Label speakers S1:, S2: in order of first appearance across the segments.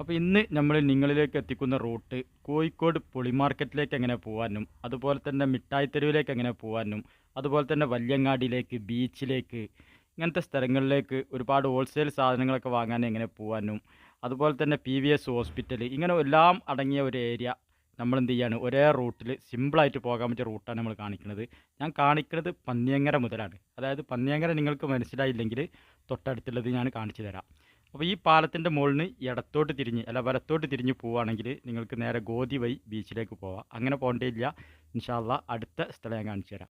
S1: അപ്പോൾ ഇന്ന് നമ്മൾ നിങ്ങളിലേക്ക് എത്തിക്കുന്ന റൂട്ട് കോഴിക്കോട് പൊളി മാർക്കറ്റിലേക്ക് എങ്ങനെ പോകാനും അതുപോലെ തന്നെ മിഠായി തെരുവിലേക്ക് എങ്ങനെ പോകാനും അതുപോലെ തന്നെ വല്യങ്ങാടിയിലേക്ക് ബീച്ചിലേക്ക് ഇങ്ങനത്തെ സ്ഥലങ്ങളിലേക്ക് ഒരുപാട് ഹോൾസെയിൽ സാധനങ്ങളൊക്കെ വാങ്ങാൻ എങ്ങനെ പോകാനും അതുപോലെ തന്നെ പി വി എസ് ഹോസ്പിറ്റൽ ഇങ്ങനെ എല്ലാം അടങ്ങിയ ഒരു ഏരിയ നമ്മൾ എന്ത് ചെയ്യാണ് ഒരേ റൂട്ടിൽ സിമ്പിളായിട്ട് പോകാൻ പറ്റിയ റൂട്ടാണ് നമ്മൾ കാണിക്കുന്നത്. ഞാൻ കാണിക്കുന്നത് പന്നിയങ്ങര മുതലാണ്. അതായത് പന്നിയങ്ങര നിങ്ങൾക്ക് മനസ്സിലായില്ലെങ്കിൽ തൊട്ടടുത്തുള്ളത് ഞാൻ കാണിച്ചു തരാം. അപ്പോൾ ഈ പാലത്തിന്റെ മുകളിൽ നിന്ന് ഇടത്തോട്ട് തിരിഞ്ഞ് അല്ല വലത്തോട്ട് തിരിഞ്ഞ് പോവുകയാണെങ്കിൽ നിങ്ങൾക്ക് നേരെ ഗോതി വഴി ബീച്ചിലേക്ക് പോവാം. അങ്ങനെ പോകേണ്ടിയില്ല ഇൻഷാല്ല അടുത്ത സ്ഥലം ഞാൻ കാണിച്ചു തരാം.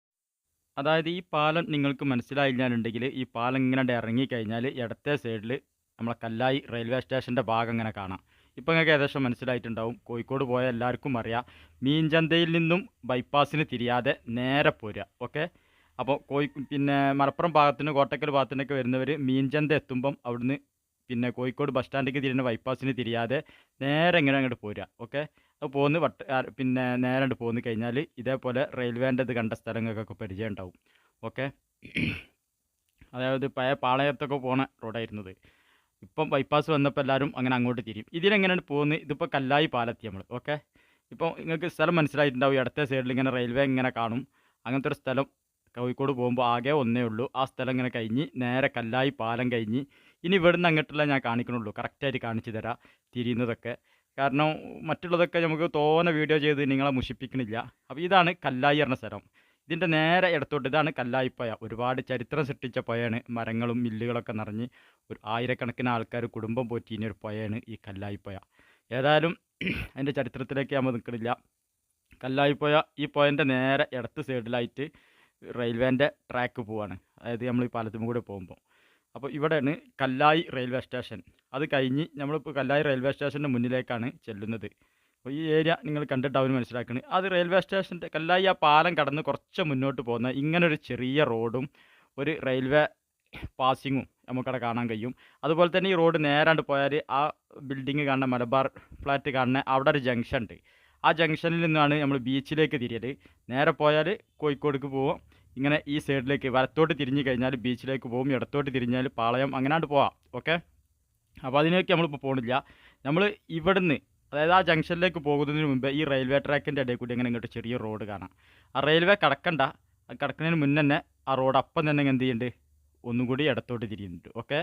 S1: അതായത് ഈ പാലം നിങ്ങൾക്ക് മനസ്സിലായില്ലാന്നുണ്ടെങ്കിൽ ഈ പാലം ഇങ്ങനെ ഇറങ്ങിക്കഴിഞ്ഞാൽ ഇടത്തെ സൈഡിൽ നമ്മളെ കല്ലായി റെയിൽവേ സ്റ്റേഷന്റെ ഭാഗം ഇങ്ങനെ കാണാം. ഇപ്പം നിങ്ങൾക്ക് ഏകദേശം മനസ്സിലായിട്ടുണ്ടാവും. കോഴിക്കോട് പോയ എല്ലാവർക്കും അറിയാം. മീൻചന്തയിൽ നിന്നും ബൈപ്പാസിന് തിരിയാതെ നേരെ പോരുക. ഓക്കെ? അപ്പോൾ കോഴി പിന്നെ മലപ്പുറം ഭാഗത്തിന് കോട്ടക്കൽ ഭാഗത്തിനൊക്കെ വരുന്നവർ മീൻചന്ത എത്തുമ്പം അവിടുന്ന് പിന്നെ കോഴിക്കോട് ബസ് സ്റ്റാൻഡിലേക്ക് തിരിയുന്ന ബൈപ്പാസിന് തിരിയാതെ നേരെ ഇങ്ങനെ അങ്ങോട്ട് പോരുക. ഓക്കെ അത് പോന്ന് വട്ട പിന്നെ നേരെ അങ്ങോട്ട് പോന്ന് കഴിഞ്ഞാൽ ഇതേപോലെ റെയിൽവേന്റെ ഇത് കണ്ട സ്ഥലങ്ങൾക്കൊക്കെ പരിചയം ഉണ്ടാവും. ഓക്കെ അതായത് പഴയ പാളയത്തൊക്കെ പോണ റോഡായിരുന്നത് ഇപ്പം ബൈപ്പാസ് വന്നപ്പോൾ എല്ലാവരും അങ്ങനെ അങ്ങോട്ട് തിരിയും. ഇതിലെങ്ങനെയാണ് പോകുന്നത് ഇതിപ്പോൾ കല്ലായി പാലത്തി നമ്മൾ ഓക്കെ ഇപ്പോൾ നിങ്ങൾക്ക് സ്ഥലം മനസ്സിലായിട്ടുണ്ടാവും. ഇടത്തെ സൈഡിൽ ഇങ്ങനെ റെയിൽവേ ഇങ്ങനെ കാണും. അങ്ങനത്തെ ഒരു സ്ഥലം കോഴിക്കോട് പോകുമ്പോൾ ആകെ ഒന്നേ ഉള്ളൂ. ആ സ്ഥലം ഇങ്ങനെ കഴിഞ്ഞ് നേരെ കല്ലായി പാലം കഴിഞ്ഞ് ഇനി ഇവിടുന്ന് അങ്ങോട്ടുള്ള ഞാൻ കാണിക്കണുള്ളൂ. കറക്റ്റായിട്ട് കാണിച്ചു തരാം തിരിയുന്നതൊക്കെ. കാരണം മറ്റുള്ളതൊക്കെ നമുക്ക് തോനെ വീഡിയോ ചെയ്ത് നിങ്ങളെ മുഷിപ്പിക്കണില്ല. അപ്പോൾ ഇതാണ് കല്ലായി എന്ന സ്ഥലം. ഇതിന്റെ നേരെ ഇടത്തോട്ട് ഇതാണ് കല്ലായി പോയ. ഒരുപാട് ചരിത്രം സൃഷ്ടിച്ച പുഴയാണ് മരങ്ങളും മില്ലുകളൊക്കെ നിറഞ്ഞ് ഒരു ആയിരക്കണക്കിന് ആൾക്കാർ കുടുംബം പോറ്റിയ ഒരു പുഴയാണ് ഈ കല്ലായി പുഴ ഏതായാലും അതിന്റെ ചരിത്രത്തിലേക്ക് നമ്മൾ നിൽക്കണില്ല. പോയ ഈ പുഴന്റെ നേരെ ഇടത്ത് സൈഡിലായിട്ട് റെയിൽവേന്റെ ട്രാക്ക് പോവാണ്. അതായത് നമ്മൾ ഈ പാലത്തും കൂടെ പോകുമ്പോൾ. അപ്പോൾ ഇവിടെയാണ് കല്ലായി റെയിൽവേ സ്റ്റേഷൻ അത് കഴിഞ്ഞ് നമ്മളിപ്പോൾ കല്ലായി റെയിൽവേ സ്റ്റേഷന്റെ മുന്നിലേക്കാണ് ചെല്ലുന്നത്. അപ്പോൾ ഈ ഏരിയ നിങ്ങൾ കണ്ടിട്ടാവും മനസ്സിലാക്കുന്നത് അത് റെയിൽവേ സ്റ്റേഷന്റെ കല്ലായി ആ പാലം കടന്ന് കുറച്ച് മുന്നോട്ട് പോകുന്ന ഇങ്ങനൊരു ചെറിയ റോഡും ഒരു റെയിൽവേ പാസിങ്ങും നമുക്കവിടെ കാണാൻ കഴിയും. അതുപോലെ തന്നെ ഈ റോഡ് നേരാണ്ട് പോയാൽ ആ ബിൽഡിങ് കാണുന്ന മലബാർ ഫ്ലാറ്റ് കാണുന്ന അവിടെ ഒരു ജംഗ്ഷൻ ഉണ്ട്. ആ ജംഗ്ഷനിൽ നിന്നാണ് നമ്മൾ ബീച്ചിലേക്ക് തിരിയൽ നേരെ പോയാൽ കോഴിക്കോടേക്ക് പോവും. ഇങ്ങനെ ഈ സൈഡിലേക്ക് വലത്തോട്ട് തിരിഞ്ഞു കഴിഞ്ഞാൽ ബീച്ചിലേക്ക് പോകും ഇടത്തോട്ട് തിരിഞ്ഞാൽ പാളയം അങ്ങനാണ്ട് പോവാം. ഓക്കെ? അപ്പോൾ അതിനേക്ക് നമ്മളിപ്പോൾ പോകണില്ല നമ്മൾ ഇവിടുന്ന് അതായത് ആ ജംഗ്ഷനിലേക്ക് പോകുന്നതിന് മുമ്പ് ഈ റെയിൽവേ ട്രാക്കിന്റെ ഇടയിൽ കൂടി അങ്ങനെ ഇങ്ങോട്ട് ചെറിയ റോഡ് കാണാം. ആ റെയിൽവേ കടക്കണ്ട കടക്കുന്നതിന് മുന്നേ തന്നെ ആ റോഡ് അപ്പം തന്നെ എന്ത് ചെയ്യുന്നുണ്ട് ഒന്നും കൂടി ഇടത്തോട്ട് തിരിയുന്നുണ്ട്. ഓക്കെ?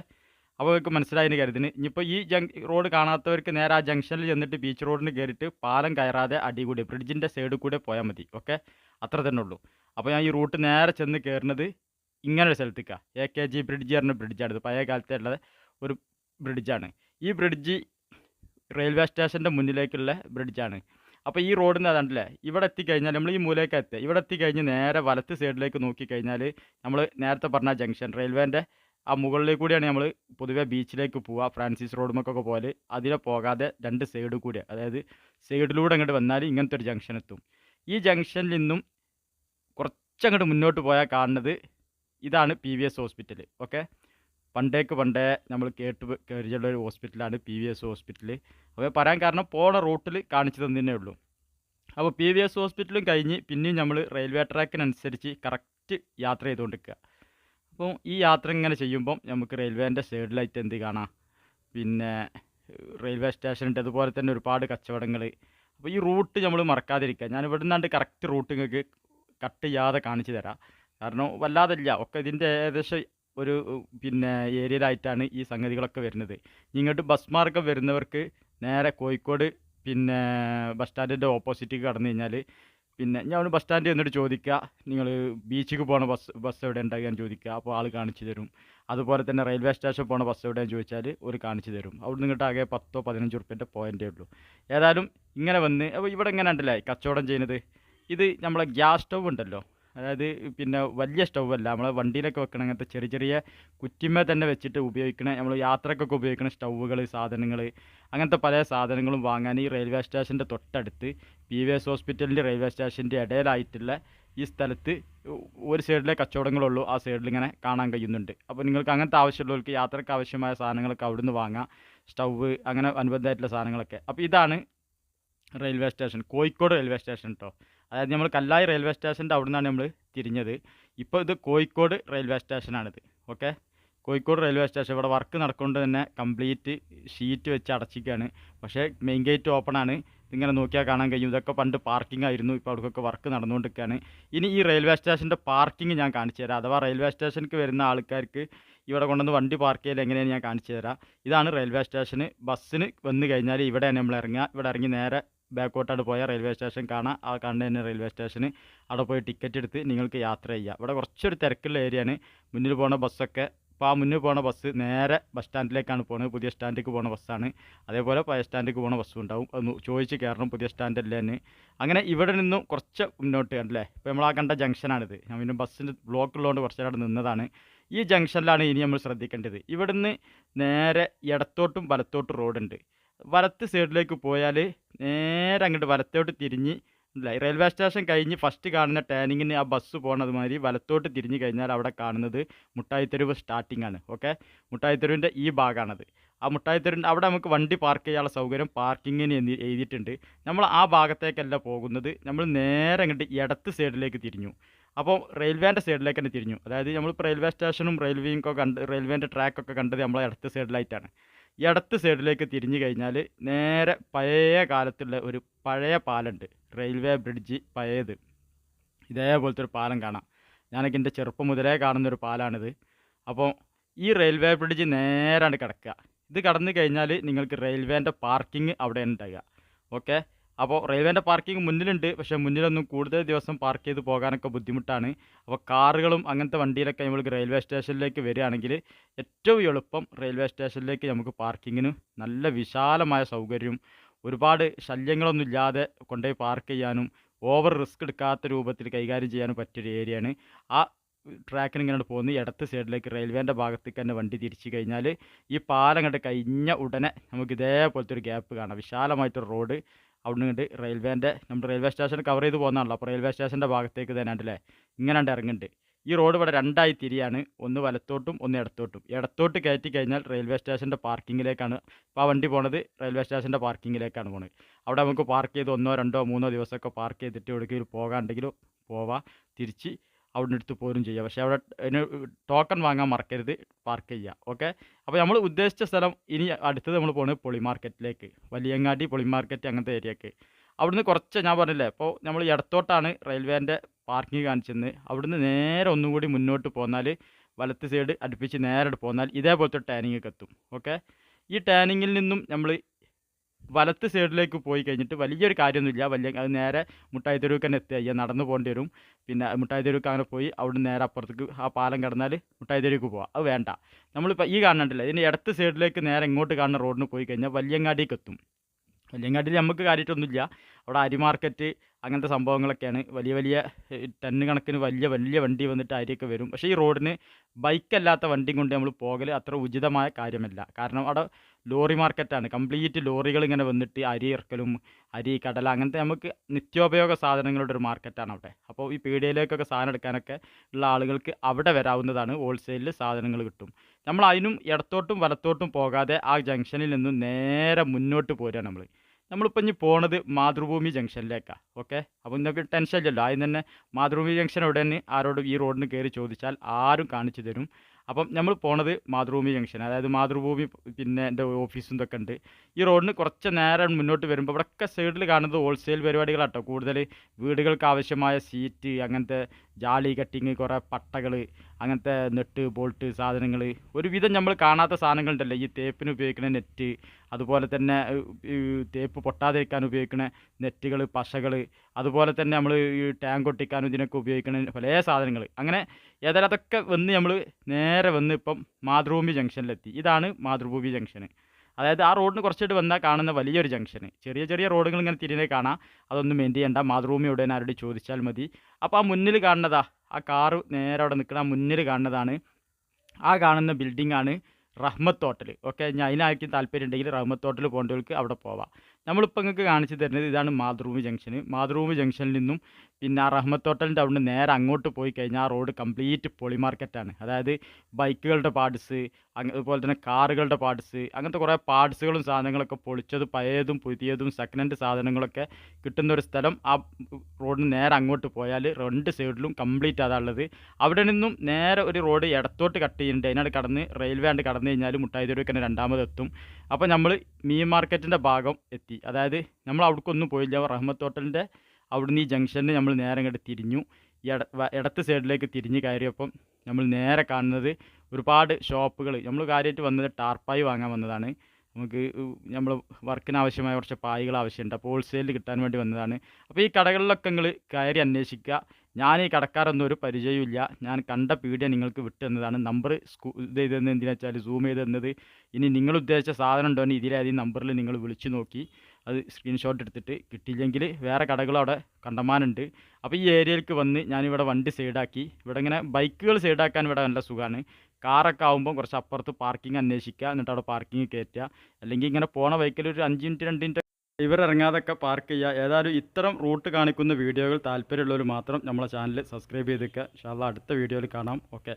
S1: അപ്പോൾ അവർക്ക് മനസ്സിലായതിന് കരുതിന് ഇനിയിപ്പോൾ ഈ ജങ് റോഡ് കാണാത്തവർക്ക് നേരെ ആ ജംഗ്ഷനിൽ ചെന്നിട്ട് ബീച്ച് റോഡിന് കയറിയിട്ട് പാലം കയറാതെ അടി കൂടി ബ്രിഡ്ജിന്റെ സൈഡിൽ കൂടെ പോയാൽ മതി. ഓക്കെ അത്ര തന്നെ ഉള്ളൂ. അപ്പോൾ ഞാൻ ഈ റൂട്ട് നേരെ ചെന്ന് കയറുന്നത് ഇങ്ങനെ ഒരു സ്ഥലത്തേക്കാണ് എ കെ ജി ബ്രിഡ്ജ് പറഞ്ഞ ബ്രിഡ്ജാണ് ഇത് പഴയ കാലത്തെ ഉള്ള ഒരു ബ്രിഡ്ജാണ് ഈ ബ്രിഡ്ജ് റെയിൽവേ സ്റ്റേഷന്റെ മുന്നിലേക്കുള്ള ബ്രിഡ്ജാണ് അപ്പോൾ ഈ റോഡിൽ നിന്ന് അതാണ്ടല്ലേ ഇവിടെ എത്തിക്കഴിഞ്ഞാൽ നമ്മൾ ഈ മൂലയ്ക്ക് എത്തുക. ഇവിടെ എത്തിക്കഴിഞ്ഞ് നേരെ വലത്ത് സൈഡിലേക്ക് നോക്കിക്കഴിഞ്ഞാൽ നമ്മൾ നേരത്തെ പറഞ്ഞ ജംഗ്ഷൻ റെയിൽവേന്റെ ആ മുകളിലേക്ക് കൂടിയാണ് നമ്മൾ പൊതുവേ ബീച്ചിലേക്ക് പോവുക ഫ്രാൻസിസ് റോഡുമൊക്കെ പോലെ അതിലെ പോകാതെ രണ്ട് സൈഡ് കൂടി അതായത് സൈഡിലൂടെ അങ്ങോട്ട് വന്നാൽ ഇങ്ങനത്തെ ഒരു ജംഗ്ഷൻ എത്തും. ഈ ജംഗ്ഷനിൽ നിന്നും കുറച്ചങ്ങോട്ട് മുന്നോട്ട് പോയാൽ കാണുന്നത് ഇതാണ് P V S hospital okay പണ്ടേക്ക് പണ്ടേ നമ്മൾ കേട്ട് കയറിയുള്ള ഒരു ഹോസ്പിറ്റലാണ് പി വി എസ് ഹോസ്പിറ്റൽ അപ്പോൾ പറയാൻ കാരണം പോണ റൂട്ടിൽ കാണിച്ചു തന്നെ ഉള്ളൂ. അപ്പോൾ പി വി എസ് ഹോസ്പിറ്റലും കഴിഞ്ഞ് പിന്നെയും നമ്മൾ റെയിൽവേ ട്രാക്കിനനുസരിച്ച് കറക്റ്റ് യാത്ര ചെയ്തുകൊണ്ടിരിക്കുക. അപ്പോൾ ഈ യാത്ര ഇങ്ങനെ ചെയ്യുമ്പം നമുക്ക് റെയിൽവേന്റെ സൈഡിലായിട്ട് എന്ത് കാണാം? പിന്നെ റെയിൽവേ സ്റ്റേഷനുണ്ട് അതുപോലെ തന്നെ ഒരുപാട് കച്ചവടങ്ങൾ അപ്പോൾ ഈ റൂട്ട് നമ്മൾ മറക്കാതിരിക്കുക. ഞാൻ ഇവിടെ നിന്നാണ്ട് കറക്റ്റ് റൂട്ട് നിങ്ങൾക്ക് കട്ട് ചെയ്യാതെ കാണിച്ചു തരാം. കാരണം വല്ലാതല്ല. ഒക്കെ ഇതിന്റെ ഏകദേശം ഒരു പിന്നെ ഏരിയയിലായിട്ടാണ് ഈ സംഗതികളൊക്കെ വരുന്നത്. ഇങ്ങോട്ട് ബസ് മാർഗം വരുന്നവർക്ക് നേരെ കോഴിക്കോട് പിന്നെ ബസ് സ്റ്റാൻഡിന്റെ ഓപ്പോസിറ്റ് കടന്നു കഴിഞ്ഞാൽ പിന്നെ ഞാൻ ബസ് സ്റ്റാൻഡിൽ എന്നിട്ട് ചോദിക്കുക നിങ്ങൾ ബീച്ചിക്ക് പോണ ബസ് ബസ് എവിടെ ഉണ്ടാകാൻ ചോദിക്കുക അപ്പോൾ ആൾ കാണിച്ചു തരും. അതുപോലെ തന്നെ റെയിൽവേ സ്റ്റേഷൻ പോണ ബസ് എവിടെയാണെന്ന് ചോദിച്ചാൽ ഒരു കാണിച്ചു തരും. അവിടെ നിന്നിട്ട് ആകെ പത്തോ പതിനഞ്ച് ഉറുപ്പ്യന്റെ പോയിന്റേ ഉള്ളൂ. ഏതായാലും ഇങ്ങനെ വന്ന് അപ്പോൾ ഇവിടെ ഇങ്ങനെ ഉണ്ടല്ലേ കച്ചവടം ചെയ്യുന്നത്? ഇത് നമ്മളെ ഗ്യാസ് സ്റ്റവ് ഉണ്ടല്ലോ. അതായത് പിന്നെ വലിയ സ്റ്റൗവല്ല. നമ്മളെ വണ്ടിയിലൊക്കെ വെക്കണ അങ്ങനത്തെ ചെറിയ ചെറിയ കുറ്റിമേ തന്നെ വെച്ചിട്ട് ഉപയോഗിക്കണ നമ്മൾ യാത്രക്കൊക്കെ ഉപയോഗിക്കുന്ന സ്റ്റൗവുകൾ സാധനങ്ങൾ അങ്ങനത്തെ പല സാധനങ്ങളും വാങ്ങാൻ ഈ റെയിൽവേ സ്റ്റേഷന്റെ തൊട്ടടുത്ത് പി വി എസ് ഹോസ്പിറ്റലിന്റെ റെയിൽവേ സ്റ്റേഷന്റെ ഇടയിലായിട്ടുള്ള ഈ സ്ഥലത്ത് ഒരു സൈഡിലെ കച്ചവടങ്ങളുള്ളൂ. ആ സൈഡിൽ ഇങ്ങനെ കാണാൻ കഴിയുന്നുണ്ട്. അപ്പോൾ നിങ്ങൾക്ക് അങ്ങനത്തെ ആവശ്യമുള്ളവർക്ക് യാത്രയ്ക്ക് ആവശ്യമായ സാധനങ്ങളൊക്കെ അവിടുന്ന് വാങ്ങാം. സ്റ്റൗവ് അങ്ങനെ അനുബന്ധമായിട്ടുള്ള സാധനങ്ങളൊക്കെ. അപ്പോൾ ഇതാണ് railway station. Kozhikode railway station കേട്ടോ അതായത് നമ്മൾ കല്ലായി റെയിൽവേ സ്റ്റേഷന്റെ അവിടെ നിന്നാണ് നമ്മൾ തിരിഞ്ഞത്. ഇപ്പോൾ ഇത് കോഴിക്കോട് റെയിൽവേ സ്റ്റേഷനാണിത് ഓക്കെ കോഴിക്കോട് റെയിൽവേ സ്റ്റേഷൻ ഇവിടെ വർക്ക് നടക്കൊണ്ട് തന്നെ കംപ്ലീറ്റ് ഷീറ്റ് വെച്ച് അടച്ചിരിക്കുകയാണ് പക്ഷേ മെയിൻ ഗേറ്റ് ഓപ്പൺ ആണ്. ഇതിങ്ങനെ നോക്കിയാൽ കാണാൻ കഴിയും. ഇതൊക്കെ പണ്ട് പാർക്കിംഗ് ആയിരുന്നു. ഇപ്പോൾ അവിടേക്കൊക്കെ വർക്ക് നടന്നുകൊണ്ടിരിക്കുകയാണ് ഇനി ഈ റെയിൽവേ സ്റ്റേഷന്റെ പാർക്കിംഗ് ഞാൻ കാണിച്ചു തരാം. അഥവാ റെയിൽവേ സ്റ്റേഷനിലേക്ക് വരുന്ന ആൾക്കാർക്ക് ഇവിടെ കൊണ്ടുവന്ന് വണ്ടി പാർക്ക് ചെയ്യൽ എങ്ങനെയാണ് ഞാൻ കാണിച്ചു തരാം. ഇതാണ് റെയിൽവേ സ്റ്റേഷന് ബസ്സിന് വന്നു കഴിഞ്ഞാൽ ഇവിടെയാണ് നമ്മൾ ഇറങ്ങുക. ഇവിടെ ഇറങ്ങി നേരെ ബാക്കോട്ടാണ് പോയാൽ റെയിൽവേ സ്റ്റേഷൻ കാണാം. ആ കണ്ണ് തന്നെ റെയിൽവേ സ്റ്റേഷന്. അവിടെ പോയി ടിക്കറ്റ് എടുത്ത് നിങ്ങൾക്ക് യാത്ര ചെയ്യാം. ഇവിടെ കുറച്ചൊരു തിരക്കുള്ള ഏരിയയാണ്. മുന്നിൽ പോകുന്ന ബസ്സൊക്കെ അപ്പോൾ ആ മുന്നിൽ പോകുന്ന ബസ് നേരെ ബസ് സ്റ്റാൻഡിലേക്കാണ് പോകുന്നത് പുതിയ സ്റ്റാൻഡിലേക്ക് പോകുന്ന ബസ്സാണ്. അതേപോലെ പഴയ സ്റ്റാൻഡിലേക്ക് പോകുന്ന ബസ്സും ഉണ്ടാവും. ഒന്ന് ചോദിച്ച് കയറണം പുതിയ സ്റ്റാൻഡല്ലേ തന്നെ അങ്ങനെ ഇവിടെ നിന്നും കുറച്ച് മുന്നോട്ട് കണ്ടല്ലേ? ഇപ്പോൾ നമ്മൾ ആ കണ്ട ജംഗ്ഷനാണിത്. ഞാൻ പിന്നെ ബസ്സിന്റെ ബ്ലോക്ക് ഉള്ളതുകൊണ്ട് കുറച്ച് നേരം നിന്നതാണ്. ഈ ജംഗ്ഷനിലാണ് ഇനി നമ്മൾ ശ്രദ്ധിക്കേണ്ടത്. ഇവിടുന്ന് നേരെ ഇടത്തോട്ടും വലത്തോട്ടും റോഡുണ്ട്. വലത്ത് സൈഡിലേക്ക് പോയാൽ നേരെ അങ്ങോട്ട് വലത്തോട്ട് തിരിഞ്ഞ് റെയിൽവേ സ്റ്റേഷൻ കഴിഞ്ഞ് ഫസ്റ്റ് കാണുന്ന ടേണിങ്ങിന് ആ ബസ് പോണത് മാതിരി വലത്തോട്ട് തിരിഞ്ഞ് കഴിഞ്ഞാൽ അവിടെ കാണുന്നത് മുട്ടായിത്തെരുവ് സ്റ്റാർട്ടിംഗ് ആണ് ഓക്കെ മുട്ടായിത്തെരുവിന്റെ ഈ ഭാഗമാണത് ആ മുട്ടായിത്തെരുവിന്റെ അവിടെ നമുക്ക് വണ്ടി പാർക്ക് ചെയ്യാനുള്ള സൗകര്യം പാർക്കിങ്ങിന് എഴുതിയിട്ടുണ്ട്. നമ്മൾ ആ ഭാഗത്തേക്കല്ല പോകുന്നത്. നമ്മൾ നേരെ അങ്ങോട്ട് ഇടത്ത് സൈഡിലേക്ക് തിരിഞ്ഞു. അപ്പോൾ റെയിൽവേന്റെ സൈഡിലേക്ക് തന്നെ തിരിഞ്ഞു. അതായത് നമ്മളിപ്പോൾ റെയിൽവേ സ്റ്റേഷനും റെയിൽവേയും ഒക്കെ കണ്ട് റെയിൽവേന്റെ ട്രാക്കൊക്കെ കണ്ടത് നമ്മളെ ഇടത്ത് സൈഡിലായിട്ടാണ്. ഇടത്ത് സൈഡിലേക്ക് തിരിഞ്ഞു കഴിഞ്ഞാൽ നേരെ പഴയ കാലത്തുള്ള ഒരു പഴയ പാലമുണ്ട് റെയിൽവേ ബ്രിഡ്ജ് പഴയത്. ഇതേപോലത്തെ ഒരു പാലം കാണാം. ഞാനൊക്കെ എന്റെ ചെറുപ്പം മുതലേ കാണുന്നൊരു പാലാണിത്. അപ്പോൾ ഈ റെയിൽവേ ബ്രിഡ്ജ് നേരാണ് കിടക്കുക. ഇത് കടന്നു കഴിഞ്ഞാൽ നിങ്ങൾക്ക് റെയിൽവേന്റെ പാർക്കിംഗ് അവിടെ ഉണ്ടാകുക ഓക്കെ? അപ്പോൾ റെയിൽവേന്റെ പാർക്കിംഗ് മുന്നിലുണ്ട്. പക്ഷേ മുന്നിലൊന്നും കൂടുതൽ ദിവസം പാർക്ക് ചെയ്ത് പോകാനൊക്കെ ബുദ്ധിമുട്ടാണ്. അപ്പോൾ കാറുകളും അങ്ങനത്തെ വണ്ടിയിലൊക്കെ നമ്മൾക്ക് റെയിൽവേ സ്റ്റേഷനിലേക്ക് വരികയാണെങ്കിൽ ഏറ്റവും എളുപ്പം റെയിൽവേ സ്റ്റേഷനിലേക്ക് നമുക്ക് പാർക്കിങ്ങിന് നല്ല വിശാലമായ സൗകര്യവും ഒരുപാട് ശല്യങ്ങളൊന്നും ഇല്ലാതെ കൊണ്ടുപോയി പാർക്ക് ചെയ്യാനും ഓവർ റിസ്ക് എടുക്കാത്ത രൂപത്തിൽ കൈകാര്യം ചെയ്യാനും പറ്റിയൊരു ഏരിയയാണ്. ആ ട്രാക്കിന് ഇങ്ങനെ പോകുന്ന. ഇടത്ത് സൈഡിലേക്ക് റെയിൽവേന്റെ ഭാഗത്തേക്ക് തന്നെ വണ്ടി തിരിച്ചു കഴിഞ്ഞാൽ ഈ പാലം കണ്ട് കഴിഞ്ഞ ഉടനെ നമുക്ക് ഇതേപോലത്തെ ഒരു ഗ്യാപ്പ് കാണാം. വിശാലമായിട്ടൊരു റോഡ് അവിടുന്ന് കണ്ട് റെയിൽവേന്റെ നമ്മുടെ റെയിൽവേ സ്റ്റേഷൻ കവർ ചെയ്ത് പോകുന്നതാണല്ലോ അപ്പോൾ റെയിൽവേ സ്റ്റേഷന്റെ ഭാഗത്തേക്ക് തന്നെ ഉണ്ടല്ലേ ഇങ്ങനെ ഇറങ്ങുന്നുണ്ട് ഈ റോഡ് ഇവിടെ രണ്ടായി തിരിയാണ്. ഒന്ന് വലത്തോട്ടും ഒന്ന് ഇടത്തോട്ടും. ഇടത്തോട്ട് കയറ്റി കഴിഞ്ഞാൽ റെയിൽവേ സ്റ്റേഷന്റെ പാർക്കിങ്ങിലേക്കാണ് ഇപ്പോൾ ആ വണ്ടി പോണത് റെയിൽവേ സ്റ്റേഷന്റെ പാർക്കിങ്ങിലേക്കാണ് പോണത്. അവിടെ നമുക്ക് പാർക്ക് ചെയ്ത് ഒന്നോ രണ്ടോ മൂന്നോ ദിവസമൊക്കെ പാർക്ക് ചെയ്തിട്ട് എവിടേക്കെങ്കിലും പോകാണ്ടെങ്കിലും പോവാം. തിരിച്ച് അവിടെ എടുത്ത് പോരും ചെയ്യുക പക്ഷേ അവിടെ അതിന് ടോക്കൺ വാങ്ങാൻ മറക്കരുത്. പാർക്ക് ചെയ്യുക ഓക്കെ അപ്പോൾ നമ്മൾ ഉദ്ദേശിച്ച സ്ഥലം ഇനി അടുത്തത് നമ്മൾ പോകുന്നത് പൊളി മാർക്കറ്റിലേക്ക് വലിയങ്ങാടി പൊളി മാർക്കറ്റ് അങ്ങനത്തെ ഏരിയക്ക് അവിടുന്ന് കുറച്ച് ഞാൻ പറഞ്ഞില്ലേ അപ്പോൾ നമ്മൾ ഇടത്തോട്ടാണ് റെയിൽവേന്റെ പാർക്കിംഗ് കാണിച്ചെന്ന്. അവിടുന്ന് നേരെ ഒന്നും കൂടി മുന്നോട്ട് പോന്നാൽ വലത്ത് സൈഡ് അടുപ്പിച്ച് നേരെ പോന്നാൽ ഇതേപോലത്തെ ടാനിങ്ങൊക്കെ എത്തും. ഓക്കെ ഈ ടാനിങ്ങിൽ നിന്നും നമ്മൾ വലത്ത് സൈഡിലേക്ക് പോയി കഴിഞ്ഞിട്ട് വലിയൊരു കാര്യമൊന്നുമില്ല. വലിയ അത് നേരെ മുട്ടായി തെരുവ് തന്നെ എത്തുക. ചെയ്യുക നടന്നു പോകേണ്ടി വരും. പിന്നെ മുട്ടായി തെരുവ് അങ്ങനെ പോയി അവിടെ നേരെ അപ്പുറത്തേക്ക് ആ പാലം കടന്നാൽ മുട്ടായി തെരുവിക്ക് പോവാം. അത് വേണ്ട. നമ്മളിപ്പോൾ ഈ കാണണ്ടില്ല ഇതിന്റെ ഇടത്ത് സൈഡിലേക്ക് നേരെ ഇങ്ങോട്ട് കാണുന്ന റോഡിന് പോയി കഴിഞ്ഞാൽ വലിയങ്ങാടിക്ക് എത്തും. വല്യങ്ങാടിയിൽ നമുക്ക് കാര്യമായിട്ടൊന്നുമില്ല അവിടെ അരി മാർക്കറ്റ് അങ്ങനത്തെ സംഭവങ്ങളൊക്കെയാണ്. വലിയ വലിയ ടണ്ണ് കണക്കിന് വലിയ വലിയ വണ്ടി വന്നിട്ട് അരിയൊക്കെ വരും. പക്ഷേ ഈ റോഡിന് ബൈക്കല്ലാത്ത വണ്ടിയും കൊണ്ട് നമ്മൾ പോകൽ അത്ര ഉചിതമായ കാര്യമല്ല. കാരണം അവിടെ ലോറി മാർക്കറ്റാണ് കംപ്ലീറ്റ് ലോറികൾ ഇങ്ങനെ വന്നിട്ട് അരി ഇറക്കലും അരി കടല അങ്ങനത്തെ നമുക്ക് നിത്യോപയോഗ സാധനങ്ങളുടെ ഒരു മാർക്കറ്റാണ് അവിടെ. അപ്പോൾ ഈ പീടിയയിലേക്കൊക്കെ സാധനം എടുക്കാനൊക്കെ ഉള്ള ആളുകൾക്ക് അവിടെ വരാവുന്നതാണ് ഹോൾസെയിലിൽ സാധനങ്ങൾ കിട്ടും. നമ്മൾ അതിനും ഇടത്തോട്ടും വലത്തോട്ടും പോകാതെ ആ ജംഗ്ഷനിൽ നിന്നും നേരെ മുന്നോട്ട് പോരുക നമ്മൾ നമ്മളിപ്പോൾ ഇനി പോണത് മാതൃഭൂമി ജംഗ്ഷനിലേക്കാണ് ഓക്കെ അപ്പോൾ നിങ്ങൾക്ക് ടെൻഷൻ ഇല്ലല്ലോ. ആദ്യം തന്നെ മാതൃഭൂമി ജംഗ്ഷൻ എവിടെ നിന്ന് ആരോടും ഈ റോഡിന് കയറി ചോദിച്ചാൽ ആരും കാണിച്ചു തരും. അപ്പം നമ്മൾ പോണത് മാതൃഭൂമി ജംഗ്ഷൻ അതായത് മാതൃഭൂമി പിന്നെ എന്റെ ഓഫീസും ഇതൊക്കെ ഉണ്ട്. ഈ റോഡിന് കുറച്ച് നേരം മുന്നോട്ട് വരുമ്പോൾ ഇവിടെയൊക്കെ സൈഡിൽ കാണുന്നത് ഹോൾസെയിൽ പരിപാടികളാട്ടോ. കൂടുതൽ വീടുകൾക്ക് ആവശ്യമായ സീറ്റ് അങ്ങനത്തെ ജാലി കട്ടിങ് കുറേ പട്ടകൾ അങ്ങനത്തെ നെട്ട് ബോൾട്ട് സാധനങ്ങൾ ഒരുവിധം നമ്മൾ കാണാത്ത സാധനങ്ങളുണ്ടല്ലോ. ഈ തേപ്പിന് ഉപയോഗിക്കുന്ന നെറ്റ് അതുപോലെ തന്നെ തേപ്പ് പൊട്ടാതിരിക്കാൻ ഉപയോഗിക്കുന്ന നെറ്റുകൾ പശകൾ അതുപോലെ തന്നെ നമ്മൾ ഈ ടാങ്ക് ഒട്ടിക്കാനും ഇതിനൊക്കെ ഉപയോഗിക്കുന്ന പല സാധനങ്ങൾ അങ്ങനെ ഏതായാലും അതൊക്കെ വന്ന് നമ്മൾ നേരെ വന്ന് ഇപ്പം മാതൃഭൂമി ജംഗ്ഷനിലെത്തി. ഇതാണ് മാതൃഭൂമി ജംഗ്ഷൻ അതായത് ആ റോഡിന് കുറച്ചിട്ട് വന്നാൽ കാണുന്ന വലിയൊരു ജംഗ്ഷൻ ചെറിയ ചെറിയ റോഡുകൾ ഇങ്ങനെ തിരിഞ്ഞേ കാണാം. അതൊന്നും മെയിൻ ചെയ്യേണ്ട. മാതൃഭൂമി ഉടനെ ആരോട് ചോദിച്ചാൽ മതി. അപ്പോൾ ആ മുന്നിൽ കാണുന്നതാ ആ കാറ് നേരെ അവിടെ നിൽക്കുന്ന ആ മുന്നിൽ കാണുന്നതാണ്. ആ കാണുന്ന ബിൽഡിംഗ് ആണ് റഹ്മത്ത് ഹോട്ടൽ ഓക്കെ ഞാൻ അതിനായിരിക്കും താല്പര്യം ഉണ്ടെങ്കിൽ റഹ്മത്ത് ഹോട്ടൽ പോകേണ്ടവർക്ക് അവിടെ പോവാം. നമ്മളിപ്പോൾ നിങ്ങൾക്ക് കാണിച്ചു തരുന്നത് ഇതാണ് മാതൃഭൂമി ജംഗ്ഷൻ മാതൃഭൂമി ജംഗ്ഷനിൽ നിന്നും പിന്നെ ആ റഹ്മത്ത് ഹോട്ടലിന്റെ അവിടെ നേരെ അങ്ങോട്ട് പോയി കഴിഞ്ഞാൽ ആ റോഡ് കംപ്ലീറ്റ് പൊളി മാർക്കറ്റാണ്. അതായത് ബൈക്കുകളുടെ പാർട്സ് അതുപോലെ തന്നെ കാറുകളുടെ പാർട്സ് അങ്ങനത്തെ കുറേ പാർട്സുകളും സാധനങ്ങളൊക്കെ പൊളിച്ചത് പഴയതും പുതിയതും സെക്കൻഡ് ഹാൻഡ് സാധനങ്ങളൊക്കെ കിട്ടുന്ന ഒരു സ്ഥലം. ആ റോഡിന് നേരെ അങ്ങോട്ട് പോയാൽ രണ്ട് സൈഡിലും കംപ്ലീറ്റ് അതാണുള്ളത് അവിടെ നിന്നും നേരെ ഒരു റോഡ് ഇടത്തോട്ട് കട്ട് ചെയ്യുന്നുണ്ട്. അതിനകത്ത് കടന്ന് റെയിൽവേ ആണ്ട് കടന്നു കഴിഞ്ഞാൽ മുട്ടായി തെരുവ് രണ്ടാമതെത്തും. അപ്പോൾ നമ്മൾ മീൻ മാർക്കറ്റിന്റെ ഭാഗം എത്തി. അതായത് നമ്മൾ അവിടേക്കൊന്നും പോയില്ല. റഹ്മത്ത് ഹോട്ടലിന്റെ അവിടുന്ന് ഈ ജംഗ്ഷനിൽ നമ്മൾ നേരെ ഇങ്ങോട്ട് തിരിഞ്ഞു. ഈ ഇട ഇടത്ത് സൈഡിലേക്ക് തിരിഞ്ഞ് കയറിയപ്പം നമ്മൾ നേരെ കാണുന്നത് ഒരുപാട് ഷോപ്പുകൾ. നമ്മൾ കാര്യമായിട്ട് വന്നത് ടാർപ്പായി വാങ്ങാൻ വന്നതാണ്. നമുക്ക് നമ്മൾ വർക്കിന് ആവശ്യമായ കുറച്ച് പായകൾ ആവശ്യമുണ്ട്. അപ്പോൾ ഹോൾസെയിലിൽ കിട്ടാൻ വേണ്ടി വന്നതാണ്. അപ്പോൾ ഈ കടകളിലൊക്കെ നിങ്ങൾ കയറി അന്വേഷിക്കുക. ഞാൻ ഈ കടക്കാരൊന്നും ഒരു പരിചയമില്ല ഞാൻ കണ്ട പീഡിയ നിങ്ങൾക്ക് വിട്ടു തന്നതാണ്. നമ്പർ സ്കൂ ഇത് ചെയ്തതെന്ന് എന്തിനാ വെച്ചാൽ സൂം ചെയ്ത് തന്നത്. ഇനി നിങ്ങൾ ഉദ്ദേശിച്ച സാധനം ഉണ്ടോ എന്ന് ഈ നമ്പറിൽ നിങ്ങൾ വിളിച്ചു നോക്കി. അത് സ്ക്രീൻഷോട്ട് എടുത്തിട്ട് കിട്ടിയില്ലെങ്കിൽ വേറെ കടകൾ അവിടെ കണ്ടമാനുണ്ട്. അപ്പോൾ ഈ ഏരിയയിലേക്ക് വന്ന് ഞാനിവിടെ വണ്ടി സൈഡാക്കി. ഇവിടെ ഇങ്ങനെ ബൈക്കുകൾ സൈഡാക്കാൻ ഇവിടെ നല്ല സുഖമാണ് കാറൊക്കെ ആകുമ്പോൾ കുറച്ച് അപ്പുറത്ത് പാർക്കിംഗ് അന്വേഷിക്കുക. എന്നിട്ട് അവിടെ പാർക്കിംഗ് കയറ്റുക. അല്ലെങ്കിൽ ഇങ്ങനെ പോണ ബൈക്കിൽ ഒരു അഞ്ച് മിനിറ്റ് രണ്ട് മിനിറ്റ് ഇവർ ഇറങ്ങാതൊക്കെ പാർക്ക് ചെയ്യുക ഏതായാലും ഇത്തരം റൂട്ട് കാണിക്കുന്ന വീഡിയോകൾ താല്പര്യമുള്ളവർ മാത്രം നമ്മളെ ചാനൽ സബ്സ്ക്രൈബ് ചെയ്തേക്കുക ഇൻഷാല്ല അടുത്ത വീഡിയോയിൽ കാണാം. ഓക്കെ